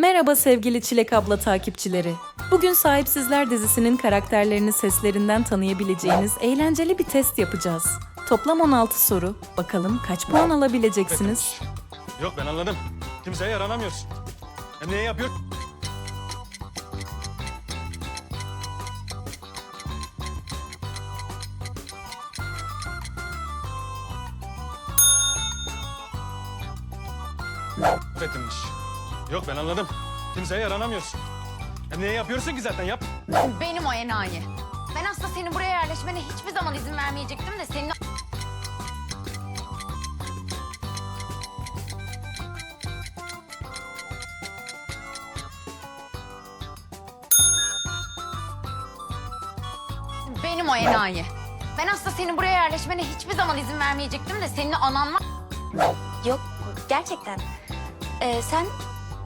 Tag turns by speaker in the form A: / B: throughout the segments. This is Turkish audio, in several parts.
A: Merhaba sevgili Çilek abla takipçileri. Bugün Sahipsizler dizisinin karakterlerini seslerinden tanıyabileceğiniz eğlenceli bir test yapacağız. Toplam 16 soru. Bakalım kaç puan alabileceksiniz?
B: Yok ben anladım. Kimseye yaranamıyorsun. Hem niye yapıyor? Affettimmiş. Yok ben anladım. Kimseye yaranamıyorsun. Hem niye yapıyorsun ki zaten yap.
C: Benim o enayi. Ben aslında senin buraya yerleşmene hiçbir zaman izin vermeyecektim de senin... Benim o enayi. Ben aslında senin buraya yerleşmene hiçbir zaman izin vermeyecektim de senin anan var.
D: Yok gerçekten. Ee, sen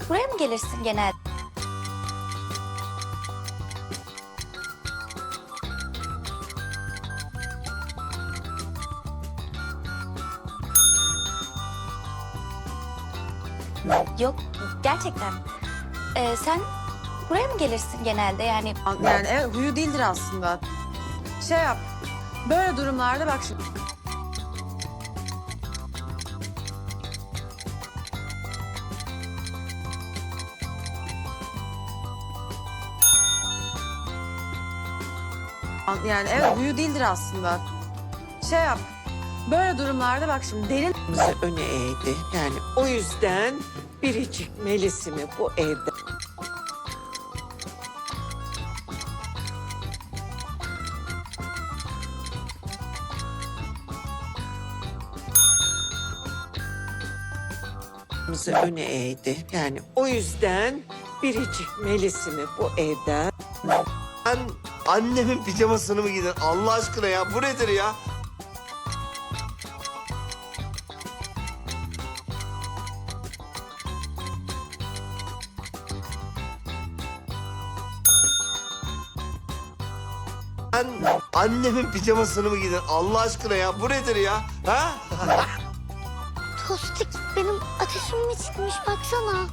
D: buraya mı gelirsin genel? Yok gerçekten. Ee, sen buraya mı gelirsin genelde yani?
E: Yani evet, huyu değildir aslında. Şey yap. Böyle durumlarda bak şimdi. Yani evet huyu değildir aslında. Şey yap. Böyle durumlarda bak şimdi derin
F: Kırmızı öne eğdi. Yani o yüzden biricik Melis'imi bu evde Kırmızı öne eğdi. Yani o yüzden biricik Melis'imi bu evden
G: Ben annemin pijamasını mı giydin? Allah aşkına ya bu nedir ya? Ben annemin pijamasını mı giydin? Allah aşkına ya bu nedir ya? Ha?
D: Tostik benim ateşim mi çıkmış baksana.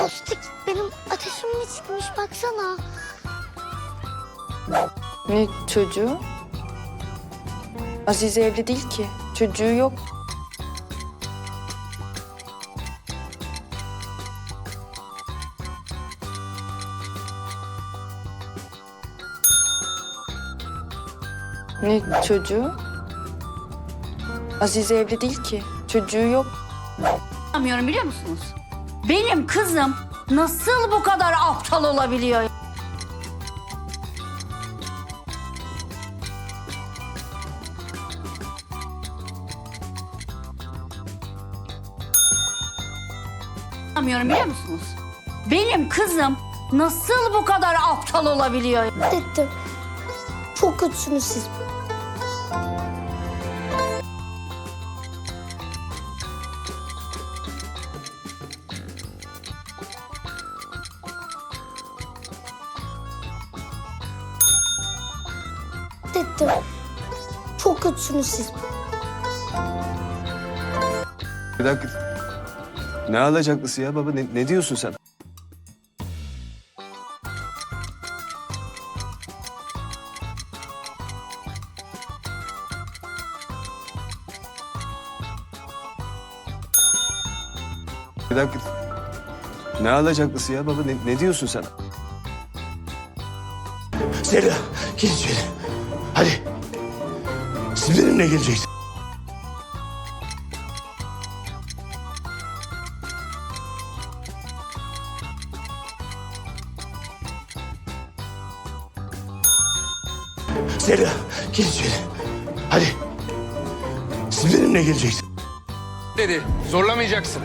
D: Tostik benim ateşim mi çıkmış baksana.
H: Ne çocuğu? Azize evli değil ki. Çocuğu yok. Ne çocuğu? Azize evli değil ki. Çocuğu yok.
I: Anlamıyorum biliyor musunuz? Benim kızım nasıl bu kadar aptal olabiliyor? Anlamıyorum biliyor musunuz? Benim kızım nasıl bu kadar aptal olabiliyor?
D: Dedim. Çok kötüsünüz siz. Dedim. Çok kötüsünüz siz.
J: Bir dakika. Ne alacaklısı ya baba? Ne, ne diyorsun sen? Bir dakika. Ne alacaklısı ya baba? Ne, ne diyorsun sen?
G: Zeliha gel içeri. Hadi. Siz benimle geleceksiniz. Zeliha gel içeri. Hadi. Siz benimle geleceksiniz.
K: dedi. Zorlamayacaksın.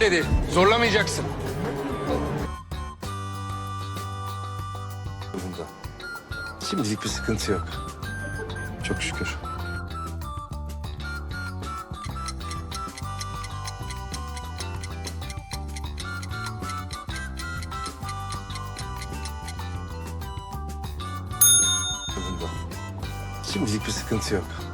K: Dedi. Zorlamayacaksın.
J: Bunda. Şimdilik bir sıkıntı yok. Çok şükür. Bunda. Şimdilik bir sıkıntı yok.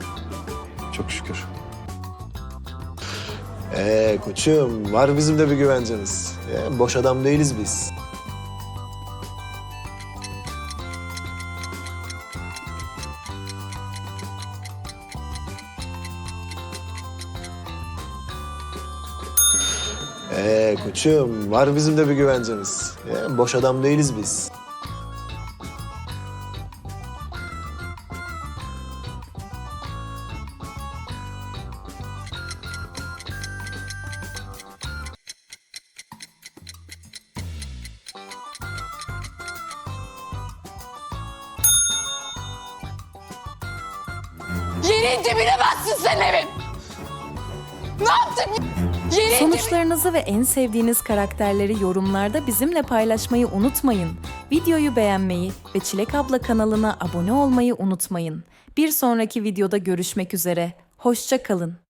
L: Ee koçum var bizim de bir güvencemiz. Ya, boş adam değiliz biz. Ee koçum var bizim de bir güvencemiz. Ya, boş adam değiliz biz.
I: Yerin dibine bassın sen evin. Ne yaptın? Yerin
A: Sonuçlarınızı ve en sevdiğiniz karakterleri yorumlarda bizimle paylaşmayı unutmayın. Videoyu beğenmeyi ve Çilek Abla kanalına abone olmayı unutmayın. Bir sonraki videoda görüşmek üzere. Hoşça kalın.